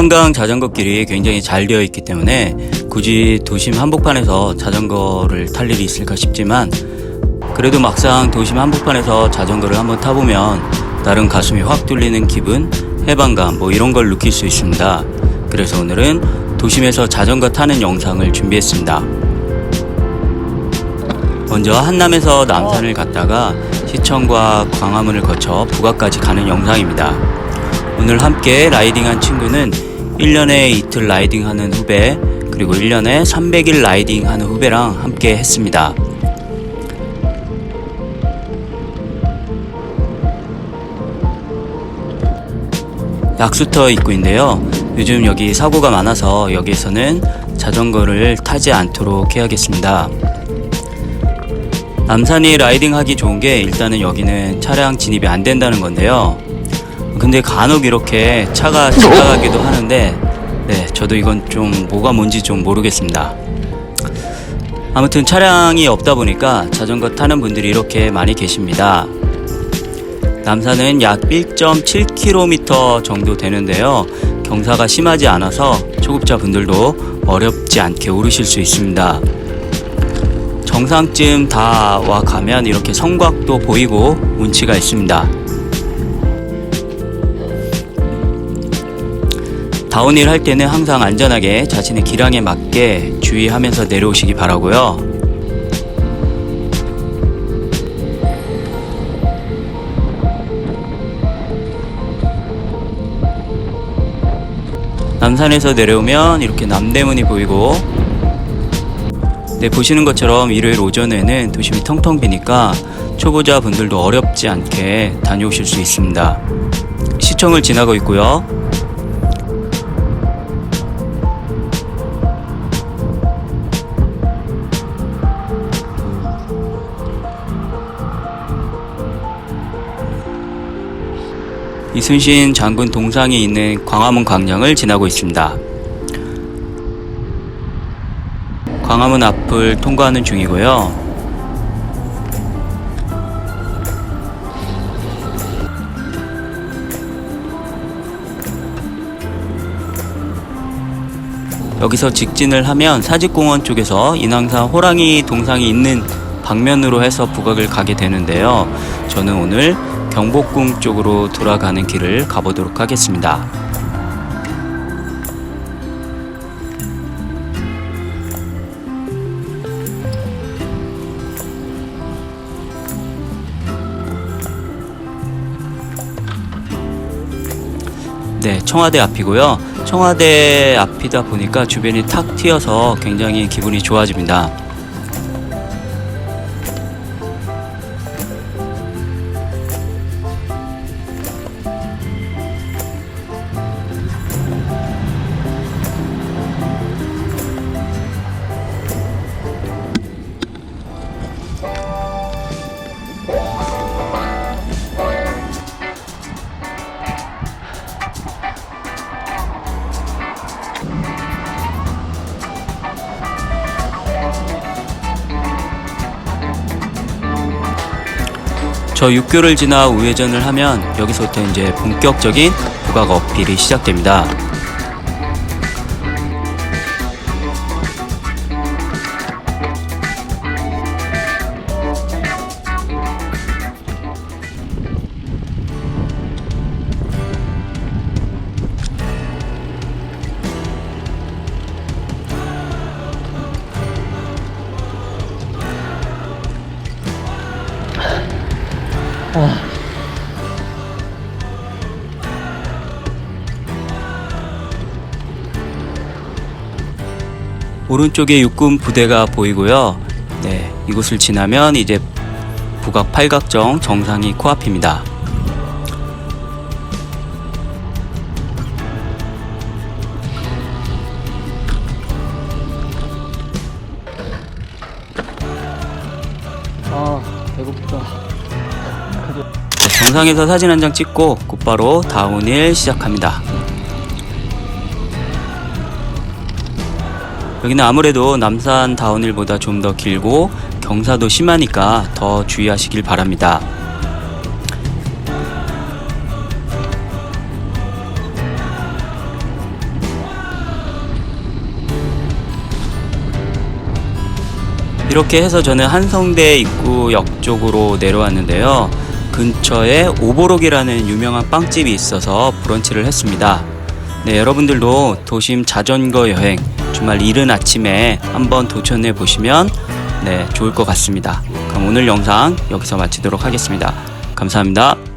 한강 자전거 길이 굉장히 잘 되어 있기 때문에 굳이 도심 한복판에서 자전거를 탈 일이 있을까 싶지만 그래도 막상 도심 한복판에서 자전거를 한번 타보면 나름 가슴이 확 뚫리는 기분, 해방감 뭐 이런 걸 느낄 수 있습니다. 그래서 오늘은 도심에서 자전거 타는 영상을 준비했습니다. 먼저 한남에서 남산을 갔다가 시청과 광화문을 거쳐 부가까지 가는 영상입니다. 오늘 함께 라이딩한 친구는 1년에 이틀 라이딩 하는 후배, 그리고 1년에 300일 라이딩 하는 후배랑 함께 했습니다. 약수터 입구인데요. 요즘 여기 사고가 많아서 여기에서는 자전거를 타지 않도록 해야겠습니다. 남산이 라이딩 하기 좋은 게 일단은 여기는 차량 진입이 안 된다는 건데요. 근데 간혹 이렇게 차가 지나가기도 하는데 네, 저도 이건 좀 뭐가 뭔지 좀 모르겠습니다. 아무튼 차량이 없다 보니까 자전거 타는 분들이 이렇게 많이 계십니다. 남산은 약 1.7km 정도 되는데요. 경사가 심하지 않아서 초급자 분들도 어렵지 않게 오르실 수 있습니다. 정상쯤 다 와 가면 이렇게 성곽도 보이고 운치가 있습니다. 다운힐 할 때는 항상 안전하게 자신의 기량에 맞게 주의하면서 내려오시기 바라고요. 남산에서 내려오면 이렇게 남대문이 보이고 네, 보시는 것처럼 일요일 오전에는 도심이 텅텅 비니까 초보자 분들도 어렵지 않게 다녀오실 수 있습니다. 시청을 지나고 있고요. 이순신 장군 동상이 있는 광화문 광장을 지나고 있습니다. 광화문 앞을 통과하는 중이고요. 여기서 직진을 하면 사직공원 쪽에서 인왕산 호랑이 동상이 있는 방면으로 해서 부각을 가게 되는데요. 저는 오늘 경복궁 쪽으로 돌아가는 길을 가보도록 하겠습니다. 네, 청와대 앞이고요. 청와대 앞이다 보니까 주변이 탁 트여서 굉장히 기분이 좋아집니다. 저 6교를 지나 우회전을 하면 여기서부터 이제 본격적인 부각 어필이 시작됩니다. 오른쪽에 육군 부대가 보이고요. 네, 이곳을 지나면 이제 북악 팔각정 정상이 코앞입니다. 영상에서 사진 한 장 찍고 곧바로 다운힐 시작합니다. 여기는 아무래도 남산 다운힐보다 좀 더 길고 경사도 심하니까 더 주의하시길 바랍니다. 이렇게 해서 저는 한성대 입구역 쪽으로 내려왔는데요. 근처에 오보록이라는 유명한 빵집이 있어서 브런치를 했습니다. 네, 여러분들도 도심 자전거 여행 주말 이른 아침에 한번 도전해 보시면 네, 좋을 것 같습니다. 그럼 오늘 영상 여기서 마치도록 하겠습니다. 감사합니다.